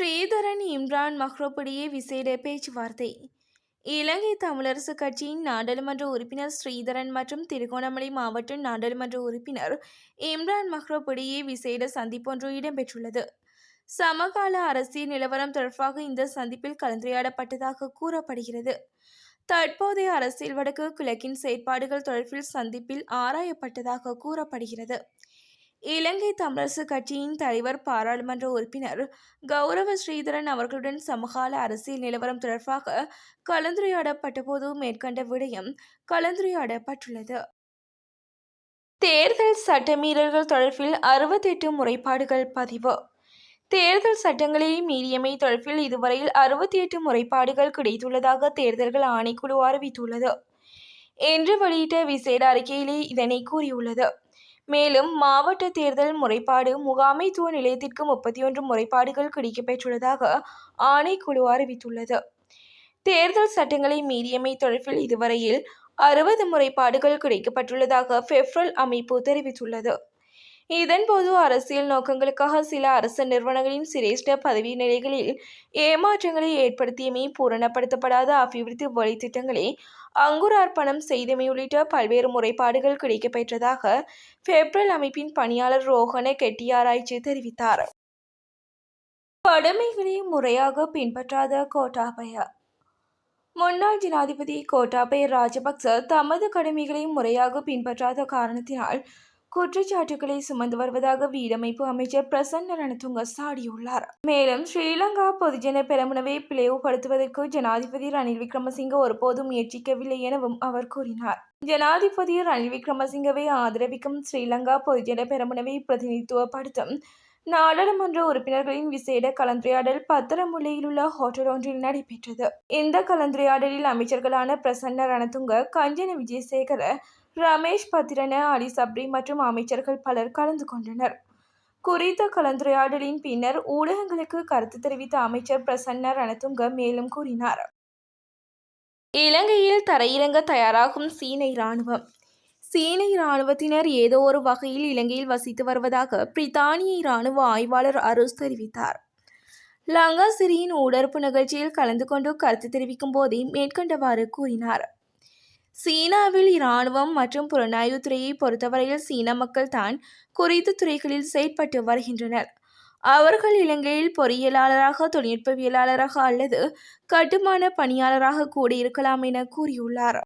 ஸ்ரீதரன் இம்ரான் மஹ்ரோப்படியே விசேட பேச்சுவார்த்தை. இலங்கை தமிழரசு கட்சியின் நாடாளுமன்ற உறுப்பினர் ஸ்ரீதரன் மற்றும் திருகோணமலை மாவட்ட நாடாளுமன்ற உறுப்பினர் இம்ரான் மஹ்ரோப்படியே விசேட சந்திப்பொன்று இடம்பெற்றுள்ளது. சமகால அரசியல் நிலவரம் தொடர்பாக இந்த சந்திப்பில் கலந்துரையாடப்பட்டதாக கூறப்படுகிறது. தற்போதைய அரசியல் வடக்கு கிழக்கின் செயற்பாடுகள் தொடர்பில் சந்திப்பில் ஆராயப்பட்டதாக கூறப்படுகிறது. இலங்கை தமிழரசு கட்சியின் தலைவர் பாராளுமன்ற உறுப்பினர் கௌரவ ஸ்ரீதரன் அவர்களுடன் சமகால அரசியல் நிலவரம் தொடர்பாக கலந்துரையாடப்பட்டபோது மேற்கண்ட விடயம் கலந்துரையாடப்பட்டுள்ளது. தேர்தல் சட்டமீறல்கள் தொடர்பில் அறுபத்தெட்டு முறைப்பாடுகள் பதிவு. தேர்தல் சட்டங்களை மீறியமை தொடர்பில் இதுவரையில் அறுபத்தி எட்டு முறைப்பாடுகள் கிடைத்துள்ளதாக தேர்தல்கள் ஆணைக்குழு அறிவித்துள்ளது. என்று வெளியிட்ட விசேட அறிக்கையிலே இதனை கூறியுள்ளது. மேலும் மாவட்ட தேர்தல் முறைப்பாடு முகாமைத்துவ நிலையத்திற்கு முப்பத்தி ஒன்று முறைப்பாடுகள் கிடைக்கப்பெற்றுள்ளதாக ஆணைக்குழு அறிவித்துள்ளது. தேர்தல் சட்டங்களை மீறியமை தொடர்பில் இதுவரையில் அறுபது முறைப்பாடுகள் கிடைக்கப்பட்டுள்ளதாக பெப்ரல் அமைப்பு தெரிவித்துள்ளது. இதன்போது அரசியல் நோக்கங்களுக்காக சில அரசு நிறுவனங்களின் சிரேஷ்ட பதவி நிலைகளில் ஏமாற்றங்களை ஏற்படுத்தியமை பூரணப்படுத்தப்படாத அபிவிருத்தி வழித்திட்டங்களை அங்குரார்ப்பணம் செய்தமை உள்ளிட்ட பல்வேறு முறைப்பாடுகள் கிடைக்கப்பெற்றதாக பெப்ரல் அமைப்பின் பணியாளர் ரோஹன கெட்டியாராய்ச்சி தெரிவித்தார். கடமைகளை முறையாக பின்பற்றாத கோட்டாபய. முன்னாள் ஜனாதிபதி கோட்டாபய ராஜபக்ச தமது கடமைகளை முறையாக பின்பற்றாத காரணத்தினால் குற்றச்சாட்டுகளை சுமந்து வருவதாக வீடமைப்பு அமைச்சர் பிரசன்ன ரணதுங்க சாடியுள்ளார். மேலும் ஸ்ரீலங்கா பொதுஜன பெரமுனவை பிளவுபடுத்துவதற்கு ஜனாதிபதி ரணில் விக்ரமசிங்க ஒருபோதும் முயற்சிக்கவில்லை எனவும் அவர் கூறினார். ஜனாதிபதி ரணில் விக்ரமசிங்கவை ஆதரவிக்கும் ஸ்ரீலங்கா பொதுஜன பெரமுனவை பிரதிநிதித்துவப்படுத்தும் நாடாளுமன்ற உறுப்பினர்களின் விசேட கலந்துரையாடல் பத்திரமுல்லையில் உள்ள ஹோட்டல் ஒன்றில் நடைபெற்றது. இந்த கலந்துரையாடலில் அமைச்சர்களான பிரசன்ன ரணதுங்க கஞ்சன விஜயசேகர ரமேஷ் பத்திரன அலி சப்ரி மற்றும் அமைச்சர்கள் பலர் கலந்து கொண்டனர். குறித்த கலந்துரையாடலின் பின்னர் ஊடகங்களுக்கு கருத்து தெரிவித்த அமைச்சர் பிரசன்ன ரணதுங்க மேலும் கூறினார். இலங்கையில் தரையிறங்க தயாராகும் சீன இராணுவம். சீன இராணுவத்தினர் ஏதோ ஒரு வகையில் இலங்கையில் வசித்து வருவதாக பிரித்தானிய இராணுவ ஆய்வாளர் அருஸ் தெரிவித்தார். லங்கா சிறியின் ஊடறுப்பு நிகழ்ச்சியில் கலந்து கொண்டு கருத்து தெரிவிக்கும் போதே மேற்கொண்டவாறு கூறினார். சீனாவில் இராணுவம் மற்றும் புலனாய்வுத்துறையை பொறுத்தவரையில் சீன மக்கள் தான் குறித்த துறைகளில் செயற்பட்டு வருகின்றனர். அவர்கள் இலங்கையில் பொறியியலாளராக தொழில்நுட்பவியலாளராக அல்லது கட்டுமான பணியாளராக கூட இருக்கலாம் என கூறியுள்ளார்.